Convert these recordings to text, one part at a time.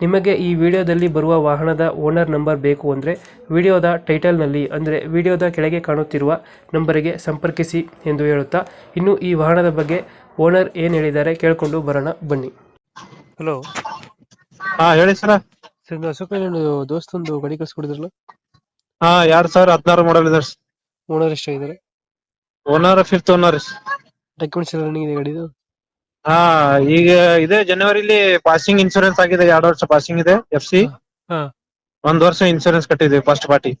ನಿಮಗೆ ಈ ವಿಡಿಯೋದಲ್ಲಿ ಬರುವ ವಾಹನದ ಓನರ್ ನಂಬರ್ ಬೇಕು ಅಂದರೆ ವಿಡಿಯೋದ ಟೈಟಲ್ನಲ್ಲಿ ಅಂದರೆ ವಿಡಿಯೋದ ಕೆಳಗೆ ಕಾಣುತ್ತಿರುವ ನಂಬರಿಗೆ ಸಂಪರ್ಕಿಸಿ ಎಂದು ಹೇಳುತ್ತಾ ಇನ್ನು ಈ ವಾಹನದ ಬಗ್ಗೆ ಓನರ್ ಏನು ಹೇಳಿದ್ದಾರೆ ಕೇಳಿಕೊಂಡು ಬರೋಣ ಬನ್ನಿ. ಹಲೋ. ಹಾ ಹೇಳಿ ಸರ. ಸರ್ ಅಶೋಕ ದೋಸ್ತೊಂದು ಗಾಡಿ ಕಳಿಸ್ಕೊಡಿದ್ರಲ್ಲ? ಹಾ ಎರಡ್ ಸಾವಿರ ಹದಿನಾರು ಮಾಡಲ್ ಇದೆ ಓನರ್ ಎಷ್ಟಾಗಿದ್ದಾರೆ? ಓನರ್ ಫಿಫ್ತ್ ಓನರ್ ಡಾಕ್ಯುಮೆಂಟ್ಸ್ ಎಲ್ಲ ರನ್ನಿಂಗ್ ಇದೆ ಗಾಡಿದು? ಹಾ ಈಗ ಇದೆ ಜನವರಿಲಿ ಪಾಸಿಂಗ್ ಇನ್ಶೂರೆನ್ಸ್ ಆಗಿದೆ ಎರಡು ವರ್ಷ ಪಾಸಿಂಗ್ ಇದೆ ಎಫ್ ಸಿ ಹಾ ಒಂದ್ ವರ್ಷ ಇನ್ಶೂರೆನ್ಸ್ ಕಟ್ಟಿದೆ ಫಸ್ಟ್ ಪಾರ್ಟಿ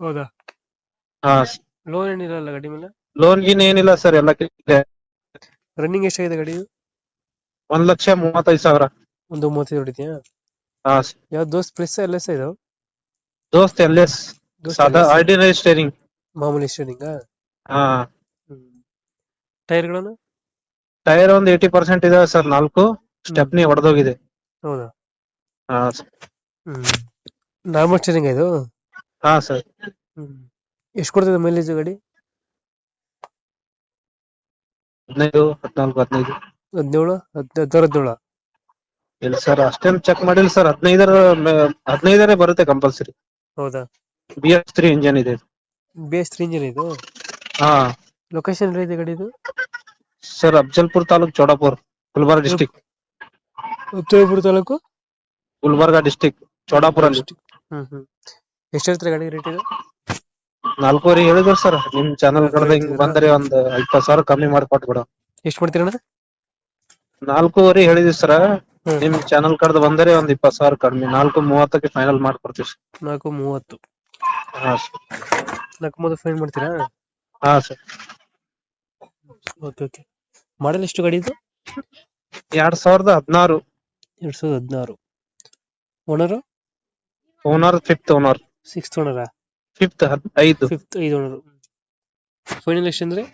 ಹೌದಾ? ಹಾ. ಲೋನ್ ಏನಿರಲ್ಲ ಗಾಡಿ ಮೇಲೆ? ಲೋನ್ ಗೀನ್ ಏನಿಲ್ಲ ಸರ್ ಎಲ್ಲ ಇದೆ. ರನ್ನಿಂಗ್ ಎಷ್ಟಾಗಿದೆ ಗಾಡಿ? ಒಂದ್ ಲಕ್ಷ ಮೂವತ್ತೈದು ಸಾವಿರ. ಒಂದು ಮೂವತ್ತೈದು ಹೊಡಿತೀಯಾ? ಹಾ. ಯಾವ ದೋಸ್ತ್ ಪ್ಲಸ್ ಎಲ್ ಎಸ್ ಇದು? ದೋಸ್ತ್ ಎಲ್ ಎಸ್ ಸಾದಾ? ಆರ್ಡಿನರಿ ಸ್ಟೇರಿಂಗ್ ಮಾಮೂಲಿ ಸ್ಟೇರಿಂಗ್ ಹಾ. ಟೈರ್ಗಳನ್ನು ಟೈರ್ ಒಂದು ಏಯ್ಟಿ ಪರ್ಸೆಂಟ್ ಇದೆ ಸರ್ ನಾಲ್ಕು. ಸ್ಟೆಪ್ನಿ ಹೊಡೆದೋಗಿದೆ ಹೌದಾ? ಹಾ ಹ್ಮ್. ನಾರ್ಮಲ್ ಸ್ಟೇರಿಂಗ್ ಇದು? ಹಾ ಸರ್. ಹ್ಮ್. ಎಷ್ಟು ಕೊಡ್ತದೆ ಮೈಲೇಜ್ ಗಾಡಿ? ಹದಿನೈದು ಹದಿನಾಲ್ಕು ಹದಿನೈದು. ಹದಿನೇಳು ಹದಿನಾರು ಹದಿನೇಳು. ಇಲ್ಲ ಸರ್ ಅಷ್ಟೇನ್ ಚೆಕ್ ಮಾಡಿಲ್ಲ ಸರ್. ಹದಿನೈದರ ಹದಿನೈದರೇ ಬರುತ್ತೆ ಕಂಪಲ್ಸರಿ ಹೌದಾ? ಬಿ ಎಸ್ ತ್ರೀ ಇಂಜನ್ ಇದೆ ಬಿ ಎಸ್ ತ್ರೀ ಇಂಜಿನ್ ಇದು? ಹಾ. ಲೊಕೇಶನ್ ಇದೆ ಗಾಡಿ ಇದು? Sir Afzalpur taluk Chowdapur Gulbarga district Uttarapura taluk? Gulbarga district Chowdapur district ಹ್ಮ್ ಹ್ಮ್. ಎಷ್ಟು ಹೇಳ್ತಾರೆ ಗಾಡಿ ರೇಟ್ ಇದು? ನಾಲ್ಕೂವರೆ ಹೇಳಿದ್ರು ಸರ್ ನಿಮ್ ಚಾನಲ್ ಕಡೆದ ಹಿಂಗ್ ಬಂದ್ರೆ ಒಂದ್ ಇಪ್ಪತ್ ಸಾವಿರ ಕಮ್ಮಿ ಮಾಡಿ ಕೊಟ್ಬಿಡ ಎಷ್ಟು ಮಾಡ್ತೀರಣ್ಣ ನಾಲ್ಕೂವರೆ ಹೇಳಿದ್ವಿ ಸರ್ ಹ್ಮ್. ನಿಮ್ ಚಾನಲ್ ಕಡೆದ ಬಂದರೆ ಒಂದ್ ಇಪ್ಪತ್ ಸಾವಿರ ಕಮ್ಮಿ ನಾಲ್ಕು ಮೂವತ್ತಕ್ಕೆ ಫೈನಲ್ ಮಾಡ್ಕೊಡ್ತೀವಿ sir. ನಾಲ್ಕು ಮೂವತ್ತು. ಹಾ ಸರ್. ನಾಲ್ಕು ಮೂವತ್ತು ಫೈನ್ ಮಾಡ್ತೀರಾ? ಹಾ ಸರ್. Okay okay. ಮಾಡಲ್ ಎಷ್ಟು ಗಾಡಿ ಇದು? ಎರಡ್ ಸಾವಿರದ ಹದಿನಾರು. ಎರಡ್ ಸಾವಿರದ ಹದಿನಾರು. Owner owner fifth owner sixth ಓನರಾ fifth ಐದು. ಫಿಫ್ತ್ ಐದು ಓನರ್ ಫೈನಲ್ ಎಷ್ಟು ಅಂದ್ರೆ?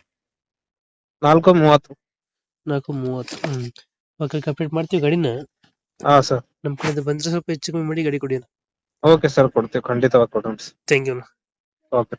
ನಾಲ್ಕು ಮೂವತ್ತು. ನಾಲ್ಕು ಮೂವತ್ತು. ಹ್ಮ್. ಓಕೆ ಕಂಪ್ಲೀಟ್ ಮಾಡ್ತೀವಿ ಗಾಡಿನ? ಹಾ ಸರ್ ನಮ್ಮ ಕಡೆ ಬಂದ್ರೆ ಸ್ವಲ್ಪ ಹೆಚ್ಚು ಕಮ್ಮಿ ಮಾಡಿ ಗಾಡಿ ಕೊಡಿ ಓಕೆ ಸರ್ ಕೊಡ್ತೀವಿ. ಖಂಡಿತವಾಗಿ ಕೊಡೋಣ ಥ್ಯಾಂಕ್ ಯು ಓಕೆ